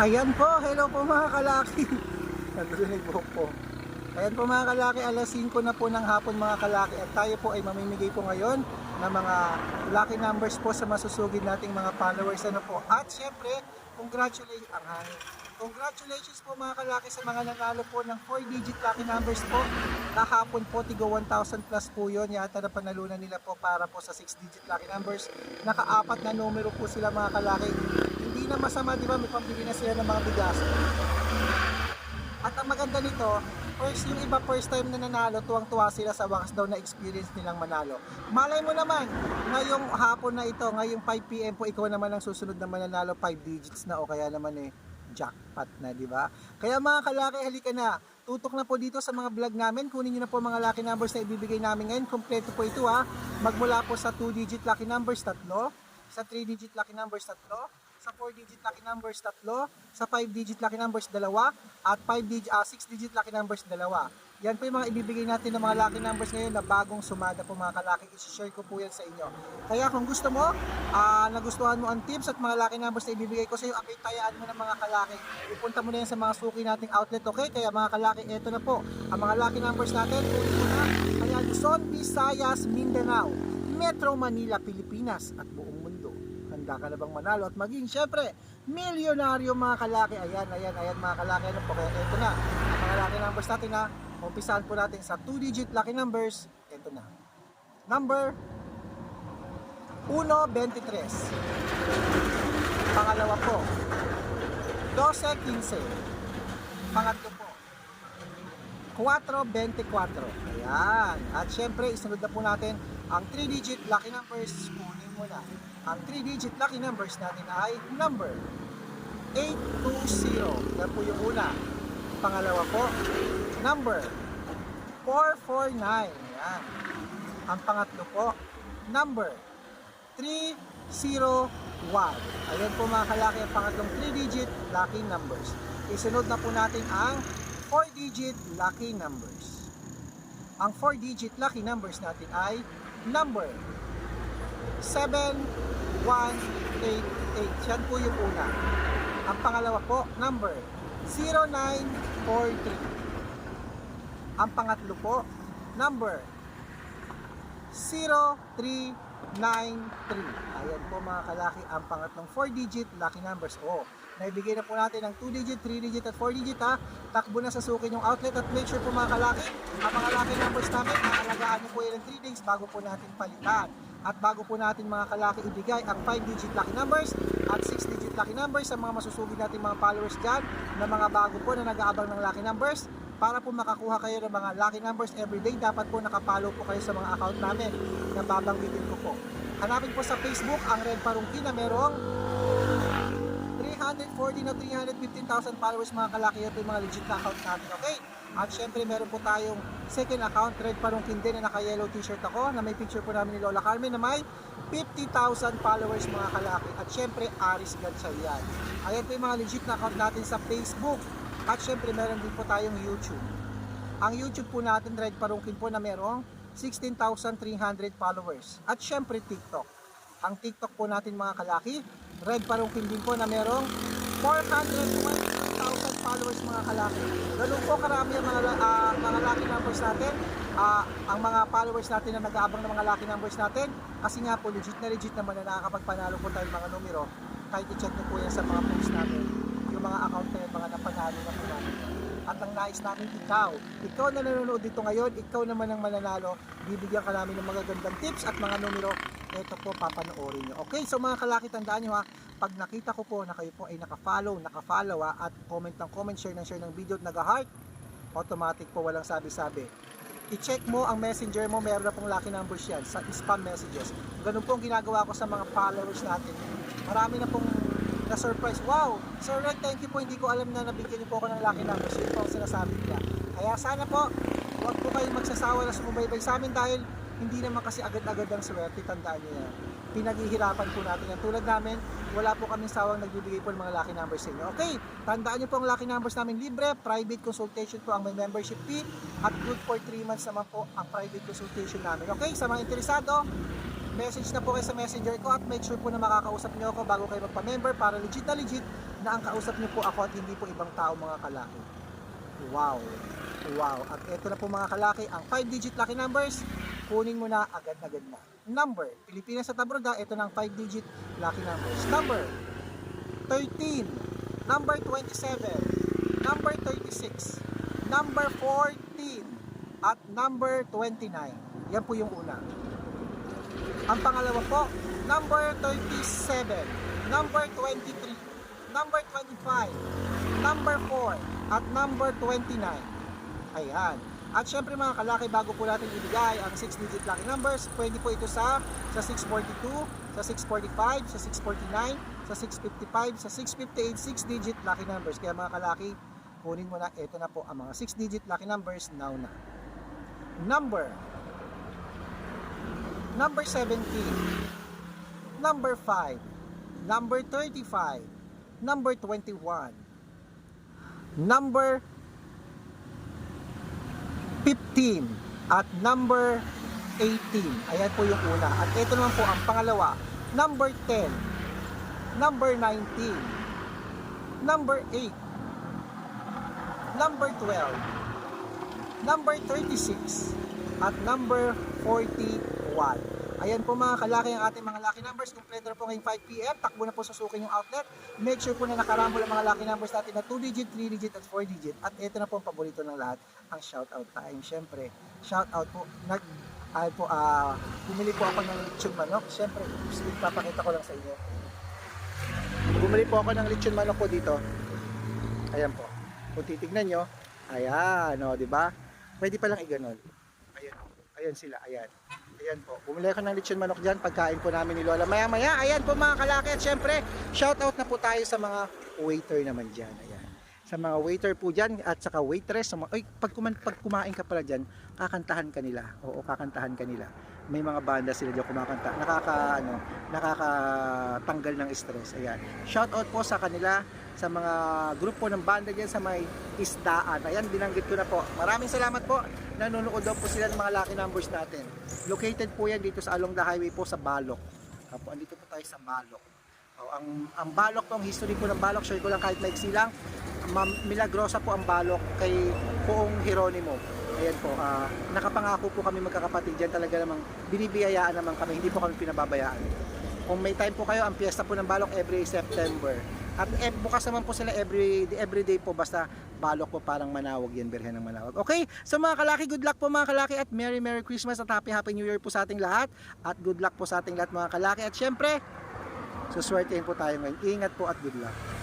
Ayan po, hello po mga kalaki. Nandurinig po po. Ayan po mga kalaki, alas 5 na po ng hapon mga kalaki at tayo po ay mamimigay po ngayon ng mga lucky numbers po sa masusugid nating mga followers ano po. At syempre, congratulations ang hangin. Congratulations po mga kalaki sa mga nanalo po ng 4-digit lucky numbers po. Kahapon po, tigo 1,000 plus po yun. Yata na panalunan nila po para po sa 6-digit lucky numbers. Nakaapat na numero po sila mga kalaki. Na masama, di ba? May pambili na sila ng mga bigas. At ang maganda nito, first yung iba first time na nanalo, tuwang-tuwa sila sa wakas daw na experience nilang manalo. Malay mo naman, ngayong hapon na ito, ngayong 5pm po, ikaw naman ang susunod na mananalo 5 digits na o kaya naman eh, jackpot na, di ba? Kaya mga kalaki, halika na. Tutok na po dito sa mga vlog namin. Kunin nyo na po mga lucky numbers na ibibigay namin ngayon. Kompleto po ito ha. Magmula po sa 2-digit lucky numbers, tatlo. Sa 3-digit lucky numbers, tatlo sa 4-digit lucky numbers, tatlo, sa 5-digit lucky numbers, dalawa, at 5-digit, ah, 6-digit lucky numbers, dalawa. Yan po yung mga ibibigay natin ng mga lucky numbers ngayon na bagong sumada po mga kalaki. I-share ko po yan sa inyo. Kaya kung gusto mo, ah, nagustuhan mo ang tips at mga lucky numbers na ibibigay ko sa iyo, abay tayaan mo ng mga kalaki. Ipunta mo na yan sa mga suki nating outlet, okay? Kaya mga kalaki, eto na po. Ang mga lucky numbers natin, kunin mo na. Kaya Luzon, Visayas, Mindanao, Metro Manila, Pilipinas, at mundo handa ka na bang manalo at maging syempre milyonaryo mga kalaki. Ayan ayan ayan mga kalaki. Ano po kaya ito na. Ang mga lucky numbers natin na umpisahan po natin sa 2 digit lucky numbers. Ito na. Number 1.23 pangalawa po 12.15 pangatlo po 4.24 ayan. At syempre isunod na po natin ang 3 digit lucky numbers. Kunin mo na ang 3 digit lucky numbers natin ay number 820 yan po yung una. Pangalawa po number 449 yan. Ang pangatlo po number 301 ayan po mga kalaki ang pangatlong 3 digit lucky numbers. Isunod na po natin ang 4 digit lucky numbers. Ang 4 digit lucky numbers natin ay number 7188 yan po yung una. Ang pangalawa po number 0943 ang pangatlo po number 0393 ayan po mga kalaki ang pangatlong 4 digit lucky numbers. O naibigay na po natin ang 2 digit, 3 digit at 4 digit ha? Takbo na sa sukin yung outlet at make sure po mga kalaki ang mga lucky numbers namin aalagaan nyo po yan ng 3 days bago po natin palitan at bago po natin mga kalaki ibigay ang 5 digit lucky numbers at 6 digit lucky numbers sa mga masusugid natin mga followers dyan na mga bago po na nag-aabang ng lucky numbers para po makakuha kayo ng mga lucky numbers everyday dapat po nakapollow po kayo sa mga account namin na babanggitin ko po. Hanapin po sa Facebook ang Red Parungki na merong 340 na 315,000 followers mga kalaki ito yung mga legit na account natin okay? At syempre meron po tayong second account Red Parungkin din na naka yellow t-shirt ako na may picture po namin ni Lola Carmen na may 50,000 followers mga kalaki. At syempre Aris Gatchalian. Ayan po yung mga legit na account natin sa Facebook. At syempre meron din po tayong YouTube. Ang YouTube po natin Red Parungkin po na merong 16,300 followers. At syempre TikTok. Ang TikTok po natin mga kalaki Red Parungkin din po na merong 420,000 followers mga kalaki. Ganun po karami ang mga, ah, mga lucky numbers natin. Ah, ang mga followers natin na nag-aabang ng mga lucky numbers natin. Kasi nga po, legit na legit naman na nakakapagpanalo po tayo ng mga numero. Kahit i-check nyo po yan sa mga posts natin. Yung mga account na yun, mga napanalo na po natin. At ang nais namin ikaw, ikaw na nanonood dito ngayon, ikaw naman ang mananalo, bibigyan ka namin ng mga gandang tips at mga numero, ito po papanoorin nyo. Okay, so mga kalaki, tandaan nyo ha, pag nakita ko po na kayo po ay naka-follow, naka-follow ha, at comment ng comment, share ng share ng video at nag-heart, automatic po walang sabi-sabi. I-check mo ang messenger mo, meron na pong lucky numbers yan sa spam messages. Ganun po ang ginagawa ko sa mga followers natin. Marami na pong na-surprise. Wow! Sir Red, thank you po. Hindi ko alam na nabigyan niyo po ako ng lucky numbers. Yun po ang sinasabi nila. Kaya sana po, huwag po kayong magsasawa na sumubaybay sa amin dahil hindi naman kasi agad-agad ang swerte. Tandaan niyo yan. Pinaghihirapan po natin yan. Tulad namin, wala po kaming sawang nagbibigay po ng mga lucky numbers sa inyo. Okay, tandaan niyo po ang lucky numbers namin libre. Private consultation po ang may membership fee. At good for 3 months naman po ang private consultation namin. Okay, sa mga interesado, message na po kayo sa messenger ko at make sure po na makakausap niyo ako bago kayo magpa-member para legit na legit na ang kausap niyo po ako at hindi po ibang tao mga kalaki. Wow! Wow! At ito na po mga kalaki, ang 5-digit lucky numbers, kunin mo na agad-agad na. Number, Pilipinas sa Tabroda, ito ang 5-digit lucky numbers. Number, 13, number 27, number 36, number 14, at number 29. Yan po yung una. Ang pangalawa po, number 37, number 23, number 25, number 4, at number 29. Ayan. At syempre mga kalaki, bago po natin ibigay ang 6-digit lucky numbers, pwede po ito sa sa 642, sa 645, sa 649, sa 655, sa 658, 6-digit lucky numbers. Kaya mga kalaki, kunin mo na, ito na po ang mga 6-digit lucky numbers. Now na. Number. Number 17 Number 5 Number 35 Number 21 Number 15 at number 18. Ayan po yung una. At ito naman po ang pangalawa. Number 10. Number 19. Number 8. Number 12. Number 36. At number 41. Ayan po mga kalaki ang ating mga lucky numbers. Kompleto na po ngayong 5pm. Takbo na po sa sukin yung outlet. Make sure po na nakarambol ang mga lucky numbers natin na 2 digit, 3 digit at 4 digit. At ito na po ang paborito ng lahat, ang shoutout time. Siyempre, shoutout po. Nag, ay po, ah, bumili po ako ng lechon manok. Siyempre, papakita ko lang sa inyo. Bumili po ako ng lechon manok po dito. Ayan po. Kung titignan nyo, ayan, o, di ba? Pwede pa lang iganon. Ayan, ayan sila, ayan. Ayan po. Bumili ako ng lechon manok dyan. Pagkain po namin ni Lola. Maya maya. Ayan po mga kalaki. At syempre, shout out na po tayo sa mga waiter naman dyan. Ayan. Sa mga waiter po dyan at saka waitress. Sa mga, ay, pag, kuman, pag kumain ka pala dyan, kakantahan ka nila. Oo, kakantahan ka nila. May mga banda sila dyan kumakanta. Nakaka, ano, nakakatanggal ng stress. Ayan. Shout out po sa kanila sa mga grupo ng banda dyan sa may isdaan. Ayan, binanggit ko na po. Maraming salamat po. Nanonood daw po sila ng mga lucky numbers natin. Located po yan dito sa along the highway po sa Balok. Apo, andito po tayo sa Balok. O, ang, ang Balok po, ang history po ng Balok, share ko lang kahit maiksi lang. Milagrosa po ang Balok kay Poong Hieronimo. Ayan po, ah, nakapangako po kami magkakapatid dyan talaga namang binibiyayaan naman kami, hindi po kami pinababayaan. Kung may time po kayo, ang piyesta po ng Balok every September. At eh, bukas naman po sila every every day po basta balok po parang manawag yan, Birhen ng Manawag. Okay, so mga kalaki, good luck po mga kalaki at Merry Merry Christmas at Happy Happy New Year po sa ating lahat. At good luck po sa ating lahat mga kalaki. At syempre, suswertein po tayo ngayon. Ingat po at good luck.